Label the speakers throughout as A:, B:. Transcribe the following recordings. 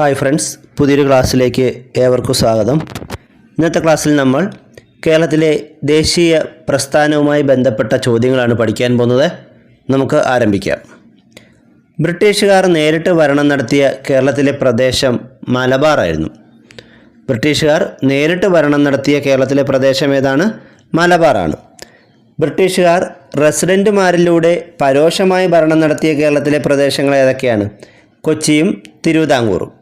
A: Hi friends പുതിയൊരു ക്ലാസ്സിലേക്ക് ഏവർക്കും സ്വാഗതം. ഇന്നത്തെ ക്ലാസ്സിൽ നമ്മൾ കേരളത്തിലെ ദേശീയ പ്രസ്ഥാനവുമായി ബന്ധപ്പെട്ട ചോദ്യങ്ങളാണ് പഠിക്കാൻ പോകുന്നത്. നമുക്ക് ആരംഭിക്കാം. ബ്രിട്ടീഷുകാർ നേരിട്ട് ഭരണം നടത്തിയ കേരളത്തിലെ പ്രദേശം മലബാറായിരുന്നു ബ്രിട്ടീഷുകാർ നേരിട്ട് ഭരണം നടത്തിയ കേരളത്തിലെ പ്രദേശം ഏതാണ്? മലബാറാണ് ബ്രിട്ടീഷുകാർ റെസിഡന്റുമാരിലൂടെ പരോക്ഷമായി ഭരണം നടത്തിയ കേരളത്തിലെ പ്രദേശങ്ങൾ ഏതൊക്കെയാണ്? കൊച്ചിയും തിരുവിതാംകൂറും.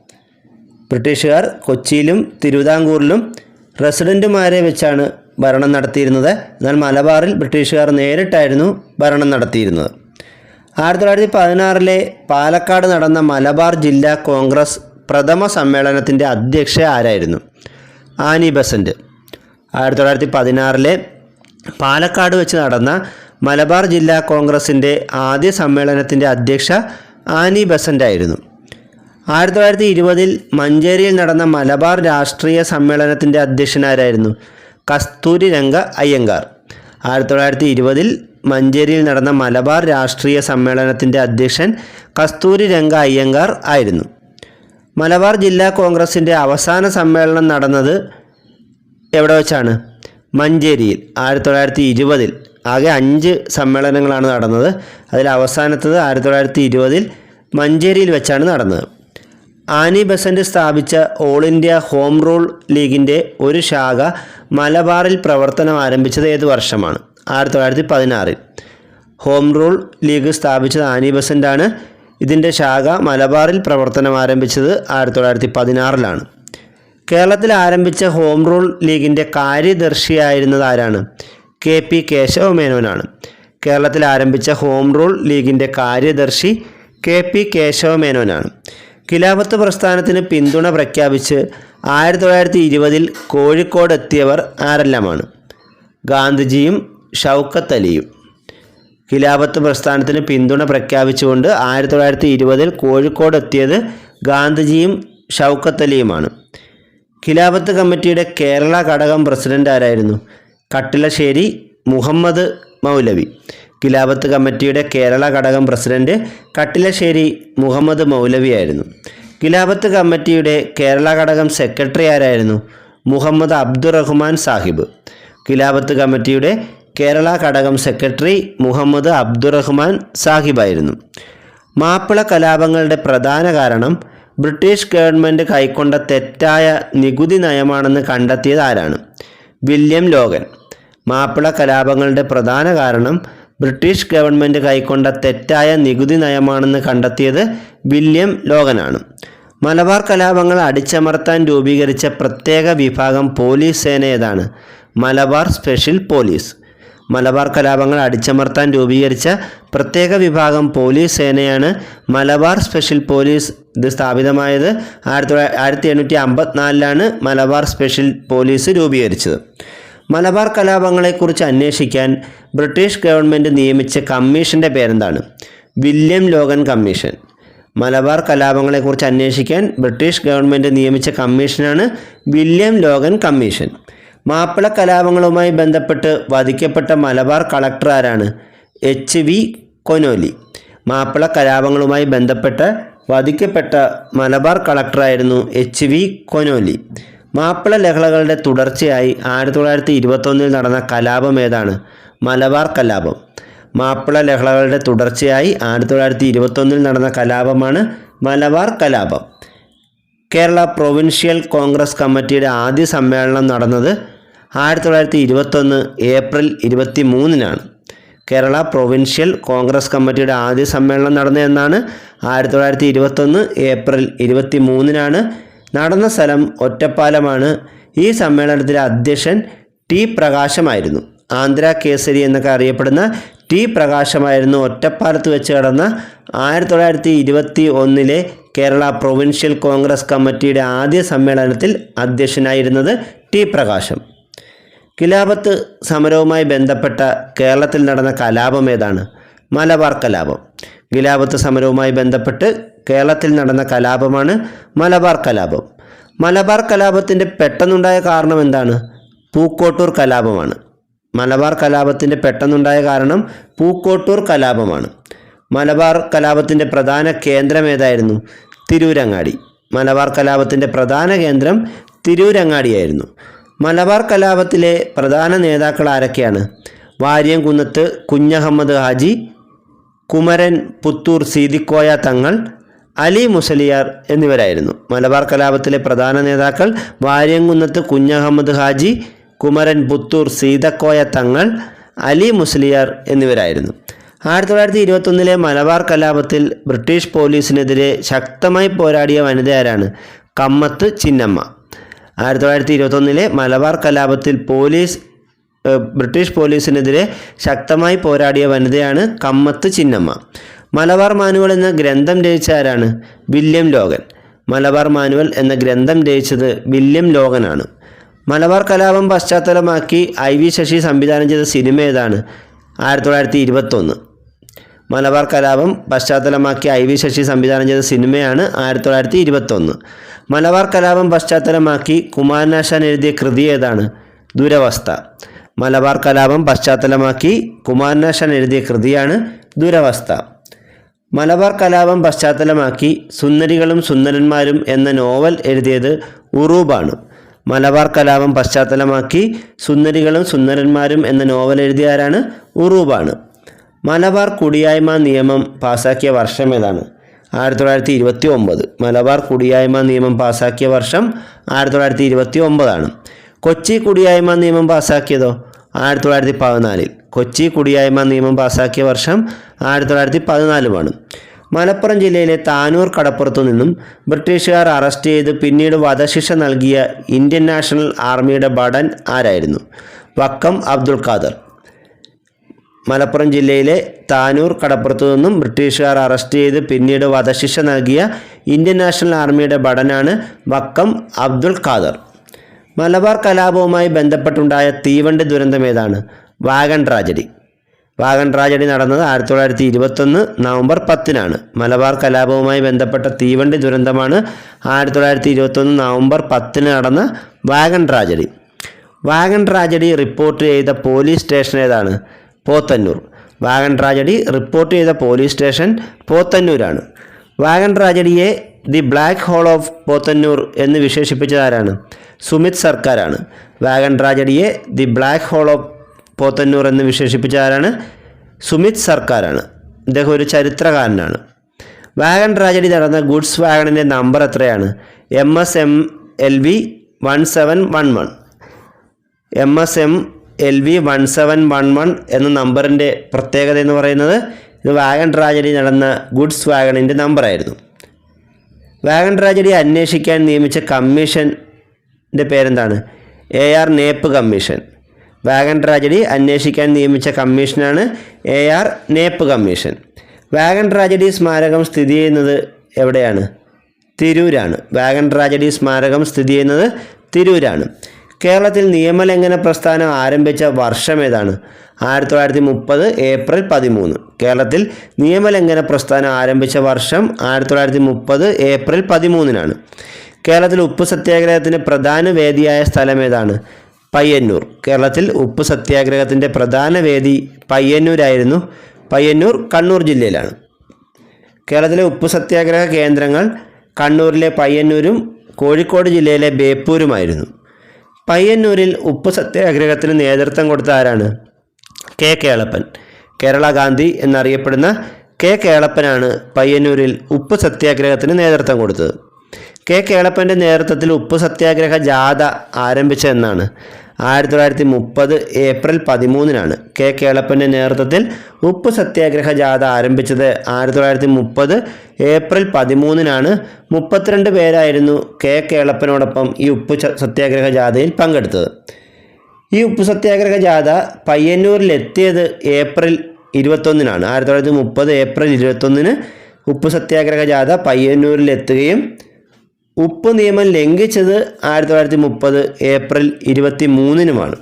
A: ബ്രിട്ടീഷുകാർ കൊച്ചിയിലും തിരുവിതാംകൂറിലും റെസിഡന്റുമാരെ വെച്ചാണ് ഭരണം നടത്തിയിരുന്നത്. എന്നാൽ മലബാറിൽ ബ്രിട്ടീഷുകാർ നേരിട്ടായിരുന്നു ഭരണം നടത്തിയിരുന്നത്. ആയിരത്തി തൊള്ളായിരത്തി പതിനാറിലെ പാലക്കാട് നടന്ന മലബാർ ജില്ലാ കോൺഗ്രസ് പ്രഥമ സമ്മേളനത്തിന്റെ അധ്യക്ഷ ആരായിരുന്നു? Annie Besant. ആയിരത്തി തൊള്ളായിരത്തി പതിനാറിലെ പാലക്കാട് വെച്ച് നടന്ന മലബാർ ജില്ലാ കോൺഗ്രസിന്റെ ആദ്യ സമ്മേളനത്തിന്റെ അധ്യക്ഷ ആനി ബസന്റ് ആയിരുന്നു ആയിരത്തി തൊള്ളായിരത്തി ഇരുപതിൽ മഞ്ചേരിയിൽ നടന്ന മലബാർ രാഷ്ട്രീയ സമ്മേളനത്തിന്റെ അധ്യക്ഷനാരായിരുന്നു കസ്തൂരി രംഗ അയ്യങ്കാർ. ആയിരത്തി തൊള്ളായിരത്തി ഇരുപതിൽ മഞ്ചേരിയിൽ നടന്ന മലബാർ രാഷ്ട്രീയ സമ്മേളനത്തിന്റെ അധ്യക്ഷൻ കസ്തൂരി രംഗ അയ്യങ്കാർ ആയിരുന്നു. മലബാർ ജില്ലാ കോൺഗ്രസിന്റെ അവസാന സമ്മേളനം നടന്നത് എവിടെ വെച്ചാണ്? മഞ്ചേരിയിൽ. ആയിരത്തി തൊള്ളായിരത്തി ഇരുപതിൽ ആകെ അഞ്ച് സമ്മേളനങ്ങളാണ് നടന്നത്. അതിൽ അവസാനത്തത് ആയിരത്തി തൊള്ളായിരത്തി ഇരുപതിൽ മഞ്ചേരിയിൽ വെച്ചാണ് നടന്നത്. ആനി ബസന്റ് സ്ഥാപിച്ച ഓൾ ഇന്ത്യ ഹോം റൂൾ ലീഗിന്റെ ഒരു ശാഖ മലബാറിൽ പ്രവർത്തനം ആരംഭിച്ചത് ഏത് വർഷമാണ്? ആയിരത്തി തൊള്ളായിരത്തി പതിനാറിൽ. ഹോം റൂൾ ലീഗ് സ്ഥാപിച്ചത് ആനി ബസന്റാണ് ഇതിന്റെ ശാഖ മലബാറിൽ പ്രവർത്തനം ആരംഭിച്ചത് ആയിരത്തി തൊള്ളായിരത്തി പതിനാറിലാണ്. കേരളത്തിൽ ആരംഭിച്ച ഹോം റൂൾ ലീഗിന്റെ കാര്യദർശിയായിരുന്നത് ആരാണ്? കെ പി കേശവ മേനോനാണ്. കേരളത്തിൽ ആരംഭിച്ച ഹോം റൂൾ ലീഗിന്റെ കാര്യദർശി കെ പി കേശവ മേനോനാണ്. ഖിലാഫത്ത് പ്രസ്ഥാനത്തിന് പിന്തുണ പ്രഖ്യാപിച്ച് ആയിരത്തി തൊള്ളായിരത്തി ഇരുപതിൽ കോഴിക്കോട് എത്തിയവർ ആരെല്ലാമാണ്? ഗാന്ധിജിയും ഷൗക്കത്ത് അലിയും. ഖിലാഫത്ത് പ്രസ്ഥാനത്തിന് പിന്തുണ പ്രഖ്യാപിച്ചുകൊണ്ട് ആയിരത്തി തൊള്ളായിരത്തി ഇരുപതിൽ കോഴിക്കോട് എത്തിയത് ഗാന്ധിജിയും ഷൗക്കത്ത് അലിയുമാണ്. ഖിലാഫത്ത് കമ്മിറ്റിയുടെ കേരള ഘടകം പ്രസിഡന്റ് ആരായിരുന്നു കട്ടിലശ്ശേരി മുഹമ്മദ് മൗലവി. ഖിലാഫത്ത് കമ്മിറ്റിയുടെ കേരള ഘടകം പ്രസിഡന്റ് കട്ടിലശ്ശേരി മുഹമ്മദ് മൗലവിയായിരുന്നു ഖിലാഫത്ത് കമ്മിറ്റിയുടെ കേരള ഘടകം സെക്രട്ടറി ആരായിരുന്നു? മുഹമ്മദ് അബ്ദുറഹ്മാൻ സാഹിബ്. ഖിലാഫത്ത് കമ്മിറ്റിയുടെ കേരള ഘടകം സെക്രട്ടറി മുഹമ്മദ് അബ്ദുറഹ്മാൻ സാഹിബായിരുന്നു മാപ്പിള കലാപങ്ങളുടെ പ്രധാന കാരണം ബ്രിട്ടീഷ് ഗവൺമെന്റ് കൈക്കൊണ്ട തെറ്റായ നികുതി നയമാണെന്ന് കണ്ടെത്തിയത് ആരാണ്? William Logan. മാപ്പിള കലാപങ്ങളുടെ പ്രധാന കാരണം ബ്രിട്ടീഷ് ഗവൺമെന്റ് കൈക്കൊണ്ട തെറ്റായ നികുതി നയമാണെന്ന് കണ്ടെത്തിയത് വില്യം ലോഗനാണ്. മലബാർ കലാപങ്ങൾ അടിച്ചമർത്താൻ രൂപീകരിച്ച പ്രത്യേക വിഭാഗം പോലീസ് സേന ഏതാണ് മലബാർ സ്പെഷ്യൽ പോലീസ്. മലബാർ കലാപങ്ങൾ അടിച്ചമർത്താൻ രൂപീകരിച്ച പ്രത്യേക വിഭാഗം പോലീസ് സേനയാണ് മലബാർ സ്പെഷ്യൽ പോലീസ് ഇത് സ്ഥാപിതമായത്. ആയിരത്തി ആയിരത്തി എണ്ണൂറ്റി അമ്പത്തിനാലിലാണ് മലബാർ സ്പെഷ്യൽ പോലീസ് രൂപീകരിച്ചത്. മലബാർ കലാപങ്ങളെക്കുറിച്ച് അന്വേഷിക്കാൻ ബ്രിട്ടീഷ് ഗവൺമെന്റ് നിയമിച്ച കമ്മീഷന്റെ പേരെന്താണ്? William Logan commission. മലബാർ കലാപങ്ങളെക്കുറിച്ച് അന്വേഷിക്കാൻ ബ്രിട്ടീഷ് ഗവൺമെന്റ് നിയമിച്ച കമ്മീഷനാണ് വില്യം ലോഗൻ കമ്മീഷൻ. മാപ്പിള കലാപങ്ങളുമായി ബന്ധപ്പെട്ട് വധിക്കപ്പെട്ട മലബാർ കളക്ടർ ആരാണ്? H V Conolly. മാപ്പിള കലാപങ്ങളുമായി ബന്ധപ്പെട്ട് വധിക്കപ്പെട്ട മലബാർ കളക്ടറായിരുന്നു എച്ച് വി കൊനോലി. മാപ്പിള ലഹളകളുടെ തുടർച്ചയായി ആയിരത്തി തൊള്ളായിരത്തി ഇരുപത്തൊന്നിൽ നടന്ന കലാപം ഏതാണ്? മലബാർ കലാപം. മാപ്പിള ലഹളകളുടെ തുടർച്ചയായി ആയിരത്തി തൊള്ളായിരത്തി ഇരുപത്തൊന്നിൽ നടന്ന കലാപമാണ് മലബാർ കലാപം. കേരള പ്രൊവിൻഷ്യൽ കോൺഗ്രസ് കമ്മിറ്റിയുടെ ആദ്യ സമ്മേളനം നടന്നത് ആയിരത്തി തൊള്ളായിരത്തി ഇരുപത്തൊന്ന് ഏപ്രിൽ ഇരുപത്തി മൂന്നിനാണ് കേരള പ്രൊവിൻഷ്യൽ കോൺഗ്രസ് കമ്മിറ്റിയുടെ ആദ്യ സമ്മേളനം നടന്നതെന്നാണ് ആയിരത്തി തൊള്ളായിരത്തി ഇരുപത്തൊന്ന് ഏപ്രിൽ ഇരുപത്തി മൂന്നിനാണ് നടന്ന സ്ഥലം ഒറ്റപ്പാലമാണ്. ഈ സമ്മേളനത്തിലെ അധ്യക്ഷൻ ടി പ്രകാശമായിരുന്നു. ആന്ധ്ര കേസരി എന്നൊക്കെ അറിയപ്പെടുന്ന ടി പ്രകാശമായിരുന്നു ഒറ്റപ്പാലത്ത് വെച്ച് കടന്ന ആയിരത്തി തൊള്ളായിരത്തി ഇരുപത്തി ഒന്നിലെ കേരള പ്രൊവിൻഷ്യൽ കോൺഗ്രസ് കമ്മിറ്റിയുടെ ആദ്യ സമ്മേളനത്തിൽ അധ്യക്ഷനായിരുന്നത് ടി പ്രകാശം. കിലാപത്ത് സമരവുമായി ബന്ധപ്പെട്ട കേരളത്തിൽ നടന്ന കലാപം ഏതാണ്? മലബാർ കലാപം. ഖിലാഫത്ത് സമരവുമായി ബന്ധപ്പെട്ട് കേരളത്തിൽ നടന്ന കലാപമാണ് മലബാർ കലാപം. മലബാർ കലാപത്തിന്റെ പെട്ടെന്നുണ്ടായ കാരണം എന്താണ്? പൂക്കോട്ടൂർ കലാപമാണ്. മലബാർ കലാപത്തിന്റെ പെട്ടെന്നുണ്ടായ കാരണം പൂക്കോട്ടൂർ കലാപമാണ്. മലബാർ കലാപത്തിന്റെ പ്രധാന കേന്ദ്രം ഏതായിരുന്നു? തിരൂരങ്ങാടി. മലബാർ കലാപത്തിന്റെ പ്രധാന കേന്ദ്രം തിരൂരങ്ങാടിയായിരുന്നു. മലബാർ കലാപത്തിലെ പ്രധാന നേതാക്കൾ ആരൊക്കെയാണ്? വാര്യംകുന്നത്ത് കുഞ്ഞഹമ്മദ് ഹാജി കുമരൻ പുത്തൂർ സീതിക്കോയ തങ്ങൾ അലി മുസലിയാർ എന്നിവരായിരുന്നു. മലബാർ കലാപത്തിലെ പ്രധാന നേതാക്കൾ വാര്യംകുന്നത്ത് കുഞ്ഞഹമ്മദ് ഹാജി കുമരൻ പുത്തൂർ സീതക്കോയ തങ്ങൾ അലി മുസ്ലിയാർ എന്നിവരായിരുന്നു. ആയിരത്തി തൊള്ളായിരത്തി ഇരുപത്തൊന്നിലെ മലബാർ കലാപത്തിൽ ബ്രിട്ടീഷ് പോലീസിനെതിരെ ശക്തമായി പോരാടിയ വനിതയാരാണ് കമ്മത്ത് ചിന്നമ്മ. ആയിരത്തി തൊള്ളായിരത്തി ഇരുപത്തൊന്നിലെ മലബാർ കലാപത്തിൽ പോലീസ് ബ്രിട്ടീഷ് പോലീസിനെതിരെ ശക്തമായി പോരാടിയ വനിതയാണ് കമ്മത്ത് ചിന്നമ്മ. മലബാർ മാനുവൽ എന്ന ഗ്രന്ഥം രചിച്ച ആരാണ്? വില്യം ലോകൻ മലബാർ മാനുവൽ എന്ന ഗ്രന്ഥം രചിച്ചത് വില്യം ലോകനാണ് മലബാർ കലാപം പശ്ചാത്തലമാക്കി ഐ വി ശശി സംവിധാനം ചെയ്ത സിനിമ ഏതാണ്? ആയിരത്തി തൊള്ളായിരത്തി ഇരുപത്തൊന്ന് മലബാർ കലാപം പശ്ചാത്തലമാക്കി ഐ വി ശശി സംവിധാനം ചെയ്ത സിനിമയാണ് ആയിരത്തി തൊള്ളായിരത്തി ഇരുപത്തൊന്ന് മലബാർ കലാപം പശ്ചാത്തലമാക്കി കുമാരനാശാൻ എഴുതിയ കൃതി ഏതാണ്? ദുരവസ്ഥ. മലബാർ കലാപം പശ്ചാത്തലമാക്കി കുമാരനാശാൻ എഴുതിയ കൃതിയാണ് ദുരവസ്ഥ. മലബാർ കലാപം പശ്ചാത്തലമാക്കി സുന്ദരികളും സുന്ദരന്മാരും എന്ന നോവൽ എഴുതിയത് ഉറൂബാണ്. മലബാർ കലാപം പശ്ചാത്തലമാക്കി സുന്ദരികളും സുന്ദരന്മാരും എന്ന നോവൽ എഴുതിയ ആരാണ്? ഉറൂബാണ്. മലബാർ കുടിയായ്മ നിയമം പാസാക്കിയ വർഷം ഏതാണ്? ആയിരത്തി തൊള്ളായിരത്തി ഇരുപത്തി ഒമ്പത് മലബാർ കുടിയായ്മ നിയമം പാസാക്കിയ വർഷം ആയിരത്തി തൊള്ളായിരത്തി ഇരുപത്തി ഒമ്പതാണ് കൊച്ചി കുടിയായ്മ നിയമം പാസാക്കിയതോ? ആയിരത്തി തൊള്ളായിരത്തി പതിനാലിൽ കൊച്ചി കുടിയായ്മ നിയമം പാസാക്കിയ വർഷം ആയിരത്തി തൊള്ളായിരത്തി പതിനാലുമാണ് മലപ്പുറം ജില്ലയിലെ താനൂർ കടപ്പുറത്തു നിന്നും ബ്രിട്ടീഷുകാർ അറസ്റ്റ് ചെയ്ത് പിന്നീട് വധശിക്ഷ നൽകിയ ഇന്ത്യൻ നാഷണൽ ആർമിയുടെ ഭടൻ ആരായിരുന്നു? വക്കം അബ്ദുൾ ഖാദർ. മലപ്പുറം ജില്ലയിലെ താനൂർ കടപ്പുറത്തു നിന്നും ബ്രിട്ടീഷുകാർ അറസ്റ്റ് ചെയ്ത് പിന്നീട് വധശിക്ഷ നൽകിയ ഇന്ത്യൻ നാഷണൽ ആർമിയുടെ ഭടനാണ് വക്കം അബ്ദുൾ ഖാദർ. മലബാർ കലാപവുമായി ബന്ധപ്പെട്ടുണ്ടായ തീവണ്ടി ദുരന്തം ഏതാണ്? Wagon tragedy. വാഗൺ ട്രാജഡി നടന്നത് ആയിരത്തി തൊള്ളായിരത്തി ഇരുപത്തൊന്ന് നവംബർ പത്തിനാണ്. മലബാർ കലാപവുമായി ബന്ധപ്പെട്ട തീവണ്ടി ദുരന്തമാണ് ആയിരത്തി തൊള്ളായിരത്തി ഇരുപത്തൊന്ന് നവംബർ പത്തിന് നടന്ന wagon tragedy. Wagon tragedy report ചെയ്ത പോലീസ് സ്റ്റേഷൻ ഏതാണ്? പോത്തന്നൂർ. വാഗൺ ട്രാജഡി റിപ്പോർട്ട് ചെയ്ത പോലീസ് സ്റ്റേഷൻ പോത്തന്നൂരാണ്. Wagon ട്രാജഡിയെ the black hole of Pothanur എന്ന് വിശേഷിപ്പിച്ചത് ആരാണ്? സുമിത് സർക്കാരാണ്. Wagon ട്രാജഡിയെ the black hole of Pothanur എന്ന് വിശേഷിപ്പിച്ച ആരാണ്? സുമിത് സർക്കാരാണ്. ഇദ്ദേഹം ഒരു ചരിത്രകാരനാണ്. വാഗൺ ട്രാജഡി നടന്ന ഗുഡ്സ് വാഗണിന്റെ നമ്പർ എത്രയാണ്? M S M L V one seven one one. M S M L V one seven one one എന്ന നമ്പറിന്റെ പ്രത്യേകത എന്ന് പറയുന്നത് ഇത് വാഗൺ ട്രാജഡി നടന്ന ഗുഡ്സ് വാഗണിന്റെ നമ്പറായിരുന്നു. വാഗൺ ട്രാജഡി അന്വേഷിക്കാൻ നിയമിച്ച കമ്മീഷന്റെ പേരെന്താണ്? A R Knapp commission. Wagon tragedy അന്വേഷിക്കാൻ നിയമിച്ച കമ്മീഷനാണ് A R Knapp commission. Wagon tragedy സ്മാരകം സ്ഥിതി ചെയ്യുന്നത് എവിടെയാണ്? തിരൂരാണ്. വാഗൺ ട്രാജഡി സ്മാരകം സ്ഥിതി ചെയ്യുന്നത് തിരൂരാണ്. കേരളത്തിൽ നിയമലംഘന പ്രസ്ഥാനം ആരംഭിച്ച വർഷം ഏതാണ്? ആയിരത്തി തൊള്ളായിരത്തി മുപ്പത് ഏപ്രിൽ പതിമൂന്ന്. കേരളത്തിൽ നിയമലംഘന പ്രസ്ഥാനം ആരംഭിച്ച വർഷം ആയിരത്തി തൊള്ളായിരത്തി മുപ്പത് ഏപ്രിൽ പതിമൂന്നിനാണ്. കേരളത്തിൽ ഉപ്പ് സത്യാഗ്രഹത്തിന് പ്രധാന വേദിയായ സ്ഥലം ഏതാണ്? പയ്യന്നൂർ. കേരളത്തിൽ ഉപ്പ് സത്യാഗ്രഹത്തിന്റെ പ്രധാന വേദി പയ്യന്നൂരായിരുന്നു. പയ്യന്നൂർ കണ്ണൂർ ജില്ലയിലാണ്. കേരളത്തിലെ ഉപ്പ് സത്യാഗ്രഹ കേന്ദ്രങ്ങൾ കണ്ണൂരിലെ പയ്യന്നൂരും കോഴിക്കോട് ജില്ലയിലെ ബേപ്പൂരുമായിരുന്നു. പയ്യന്നൂരിൽ ഉപ്പ് സത്യാഗ്രഹത്തിന് നേതൃത്വം കൊടുത്ത ആരാണ്? കെ കേളപ്പൻ. കേരള ഗാന്ധി എന്നറിയപ്പെടുന്ന കെ കേളപ്പനാണ് പയ്യന്നൂരിൽ ഉപ്പ് സത്യാഗ്രഹത്തിന് നേതൃത്വം കൊടുത്തത്. കെ കേളപ്പന്റെ നേതൃത്വത്തിൽ ഉപ്പ് സത്യാഗ്രഹ ജാഥ ആരംഭിച്ചതെന്നാണ്. ആയിരത്തി തൊള്ളായിരത്തി മുപ്പത് ഏപ്രിൽ പതിമൂന്നിനാണ് കെ കേളപ്പന്റെ നേതൃത്വത്തിൽ ഉപ്പ് സത്യാഗ്രഹ ജാഥ ആരംഭിച്ചത്. ആയിരത്തി തൊള്ളായിരത്തി മുപ്പത് ഏപ്രിൽ പതിമൂന്നിനാണ് മുപ്പത്തിരണ്ട് പേരായിരുന്നു കെ കേളപ്പനോടൊപ്പം ഈ ഉപ്പ് സത്യാഗ്രഹ ജാഥയിൽ പങ്കെടുത്തത്. ഈ ഉപ്പ് സത്യാഗ്രഹ ജാഥ പയ്യന്നൂരിലെത്തിയത് ഏപ്രിൽ ഇരുപത്തൊന്നിനാണ്. ആയിരത്തി തൊള്ളായിരത്തി മുപ്പത് ഏപ്രിൽ ഇരുപത്തൊന്നിന് ഉപ്പ് സത്യാഗ്രഹ ജാഥ പയ്യന്നൂരിലെത്തുകയും ഉപ്പ് നിയമം ലംഘിച്ചത് ആയിരത്തി തൊള്ളായിരത്തി മുപ്പത് ഏപ്രിൽ ഇരുപത്തി മൂന്നിനുമാണ്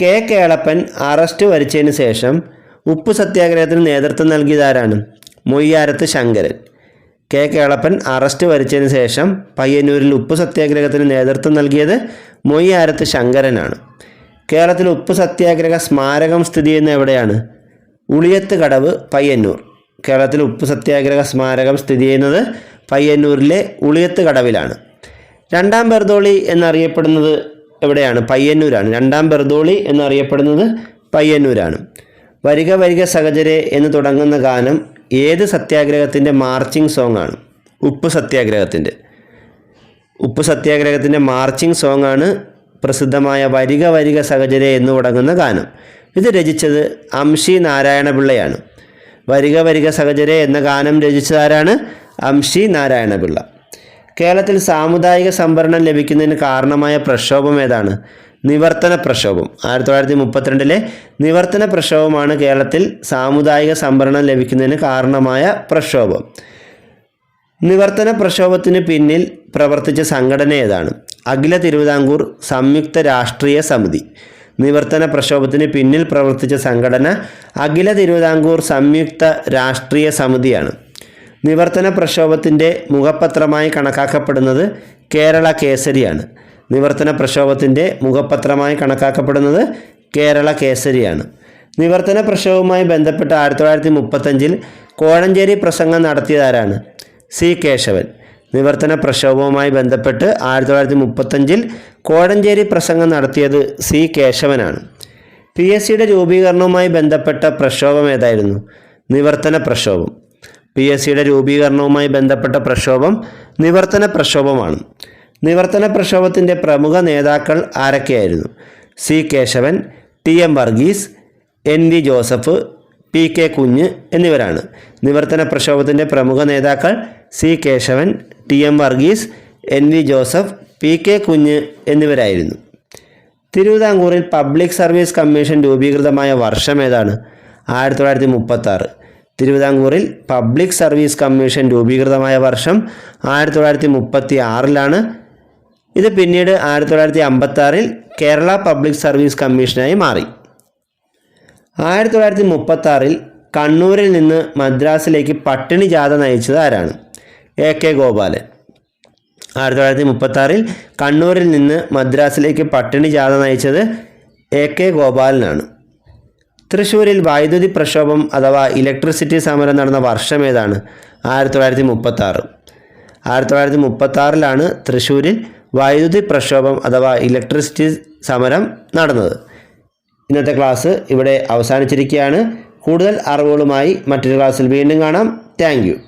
A: കെ കേളപ്പൻ അറസ്റ്റ് വരിച്ചതിന് ശേഷം ഉപ്പ് സത്യാഗ്രഹത്തിന് നേതൃത്വം നൽകിയതാരാണ്? മൊയ്യാരത്ത് ശങ്കരൻ. കെ കേളപ്പൻ അറസ്റ്റ് വരിച്ചതിന് ശേഷം പയ്യന്നൂരിൽ ഉപ്പ് സത്യാഗ്രഹത്തിന് നേതൃത്വം നൽകിയത് മൊയ്യാരത്ത് ശങ്കരനാണ്. കേരളത്തിൽ ഉപ്പ് സത്യാഗ്രഹ സ്മാരകം സ്ഥിതി ചെയ്യുന്ന എവിടെയാണ്? ഉളിയത്ത് കടവ് പയ്യന്നൂർ. കേരളത്തിൽ ഉപ്പ് സത്യാഗ്രഹ സ്മാരകം സ്ഥിതി ചെയ്യുന്നത് പയ്യന്നൂരിലെ ഉളിയത്ത് കടവിലാണ്. രണ്ടാം ബെർദോളി എന്നറിയപ്പെടുന്നത് എവിടെയാണ്? പയ്യന്നൂരാണ്. രണ്ടാം ബെർദോളി എന്നറിയപ്പെടുന്നത് പയ്യന്നൂരാണ്. വരിക വരിക സഹചരെ എന്ന് തുടങ്ങുന്ന ഗാനം ഏത് സത്യാഗ്രഹത്തിന്റെ മാർച്ചിങ് സോങ് ആണ് ഉപ്പ് സത്യാഗ്രഹത്തിന്റെ ഉപ്പ് സത്യാഗ്രഹത്തിന്റെ മാർച്ചിങ് സോങ് ആണ് പ്രസിദ്ധമായ വരിക വരിക സഹചരെ എന്ന് തുടങ്ങുന്ന ഗാനം. ഇത് രചിച്ചത് അംഷി നാരായണപിള്ളയാണ്. വരിക വരിക സഹചരെ എന്ന ഗാനം രചിച്ചതാരാണ് അംഷി നാരായണപിള്ള കേരളത്തിൽ സാമുദായിക സംവരണം ലഭിക്കുന്നതിന് കാരണമായ പ്രക്ഷോഭം ഏതാണ്? നിവർത്തന പ്രക്ഷോഭം. ആയിരത്തി തൊള്ളായിരത്തി മുപ്പത്തിരണ്ടിലെ നിവർത്തന പ്രക്ഷോഭമാണ് കേരളത്തിൽ സാമുദായിക സംവരണം ലഭിക്കുന്നതിന് കാരണമായ പ്രക്ഷോഭം. നിവർത്തന പ്രക്ഷോഭത്തിന് പിന്നിൽ പ്രവർത്തിച്ച സംഘടന ഏതാണ്? അഖില തിരുവിതാംകൂർ സംയുക്ത രാഷ്ട്രീയ സമിതി. നിവർത്തന പ്രക്ഷോഭത്തിന് പിന്നിൽ പ്രവർത്തിച്ച സംഘടന അഖില തിരുവിതാംകൂർ സംയുക്ത രാഷ്ട്രീയ സമിതിയാണ്. നിവർത്തന പ്രക്ഷോഭത്തിന്റെ മുഖപത്രമായി കണക്കാക്കപ്പെടുന്നത് കേരള കേസരിയാണ്. നിവർത്തന പ്രക്ഷോഭത്തിന്റെ മുഖപത്രമായി കണക്കാക്കപ്പെടുന്നത് കേരള കേസരിയാണ്. നിവർത്തന പ്രക്ഷോഭവുമായി ബന്ധപ്പെട്ട് ആയിരത്തി തൊള്ളായിരത്തി മുപ്പത്തഞ്ചിൽ കോഴഞ്ചേരി പ്രസംഗം നടത്തിയതാരാണ് സി. കേശവൻ. നിവർത്തന പ്രക്ഷോഭവുമായി ബന്ധപ്പെട്ട് ആയിരത്തി തൊള്ളായിരത്തി മുപ്പത്തഞ്ചിൽ കോഴഞ്ചേരി പ്രസംഗം നടത്തിയത് സി. കേശവനാണ്. പി. എസ്. സിയുടെ രൂപീകരണവുമായി ബന്ധപ്പെട്ട പ്രക്ഷോഭം ഏതായിരുന്നു? നിവർത്തന പ്രക്ഷോഭം. പി എസ് സിയുടെ രൂപീകരണവുമായി ബന്ധപ്പെട്ട പ്രക്ഷോഭം നിവർത്തന പ്രക്ഷോഭമാണ്. നിവർത്തന പ്രക്ഷോഭത്തിന്റെ പ്രമുഖ നേതാക്കൾ ആരൊക്കെയായിരുന്നു? C Kesavan T M Varghese N V Joseph P K Kunju എന്നിവരാണ്. നിവർത്തന പ്രക്ഷോഭത്തിന്റെ പ്രമുഖ നേതാക്കൾ C Kesavan T M Varghese N V Joseph P K Kunju എന്നിവരായിരുന്നു. തിരുവിതാംകൂറിൽ പബ്ലിക് സർവീസ് കമ്മീഷൻ രൂപീകൃതമായ വർഷം ഏതാണ്? ആയിരത്തി തൊള്ളായിരത്തി മുപ്പത്താറ്. തിരുവിതാംകൂറിൽ പബ്ലിക് സർവീസ് കമ്മീഷൻ രൂപീകൃതമായ വർഷം ആയിരത്തി തൊള്ളായിരത്തി മുപ്പത്തി ആറിലാണ് ഇത് പിന്നീട് ആയിരത്തി തൊള്ളായിരത്തി അമ്പത്തി ആറിൽ കേരള പബ്ലിക് സർവീസ് കമ്മീഷനായി മാറി. ആയിരത്തി തൊള്ളായിരത്തി മുപ്പത്തി ആറിൽ കണ്ണൂരിൽ നിന്ന് മദ്രാസിലേക്ക് പട്ടിണി ജാഥ നയിച്ചത് ആരാണ്? A K Gopalan. ആയിരത്തി തൊള്ളായിരത്തി മുപ്പത്തി ആറിൽ കണ്ണൂരിൽ നിന്ന് മദ്രാസിലേക്ക് പട്ടിണി ജാഥ നയിച്ചത് എ കെ ഗോപാലനാണ്. തൃശ്ശൂരിൽ വൈദ്യുതി പ്രക്ഷോഭം അഥവാ ഇലക്ട്രിസിറ്റി സമരം നടന്ന വർഷം ഏതാണ്? ആയിരത്തി തൊള്ളായിരത്തി മുപ്പത്തി ആറ് ആയിരത്തി തൊള്ളായിരത്തി മുപ്പത്തി ആറിലാണ് തൃശ്ശൂരിൽ വൈദ്യുതി പ്രക്ഷോഭം അഥവാ ഇലക്ട്രിസിറ്റി സമരം നടന്നത്. ഇന്നത്തെ ക്ലാസ് ഇവിടെ അവസാനിച്ചിരിക്കുകയാണ്. കൂടുതൽ അറിവുകളുമായി മറ്റൊരു ക്ലാസ്സിൽ വീണ്ടും കാണാം. താങ്ക്